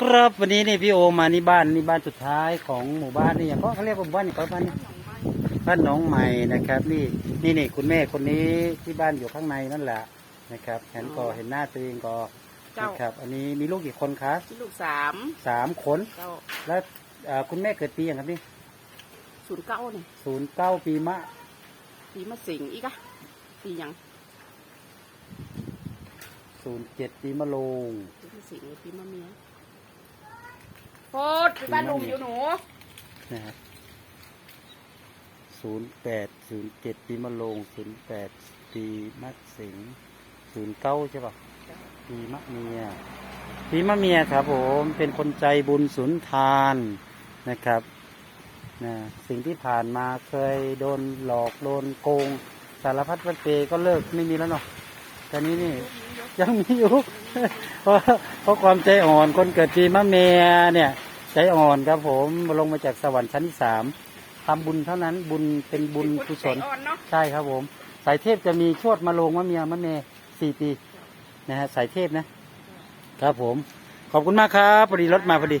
ครับวันนี้นี่พี่โอมานี่บ้านนี่บ้านสุดท้ายของหมู่บ้านนี่อย่างก็เขาเรียกว่าหมู่บ้านนี่เขาบ้านนี่บ้านหน้องใหม่นะครับ นี่นี่นี่คุณแม่คนนี้ที่บ้านอยู่ข้างในนั่นแหละนะครับเห็นก็เห็นหน้าตัวเองก็เจ้า นะครับ อันนี้มีลูกกี่คนคะลูกสามสามคนเจ้าแล้วเอ่อคุณแม่เกิดปีอย่างครับนี่ศูนย์เก้าเนี่ยศูนย์เก้าปีมะปีมะสิงอีกอะปีหยังศูนย์เจ็ดปีมะโรงปีมะสิงหรือปีมะเมียโค ตรไปบ้านลุงอยู่หนูนะครับศูนย์แปดศูนย์เจ็ดปีมะโรงศูนย์แปดปีมะสิงศูนย์เก้าใช่ปะปีมะเมียปีมะเมียครับผมเป็นคนใจบุญสุนทานนะครับนะสิ่งที่ผ่านมาเคยโดนหลอกโดนโกง สารพัดวันเปก็เลิกไม่มีแล้วเนาะแต่นี้นี่ยังมีอยู่เพราะเพราะความใจอ่อนคนเกิดปีมะเมียเนี่ย ใจอ่อนครับ ผมลงมาจากสวรรค์ชั้นที่สามทำบุญเท่านั้นบุญเป็นบุญกุศลใจอ่อนเนาะใช่ครับผม สายเทพจะมีชวดมาลงมะเมียมะเมสี่ปีนะฮะสายเทพนะครับผม ขอบคุณมากครับพอดีรถมาพอดี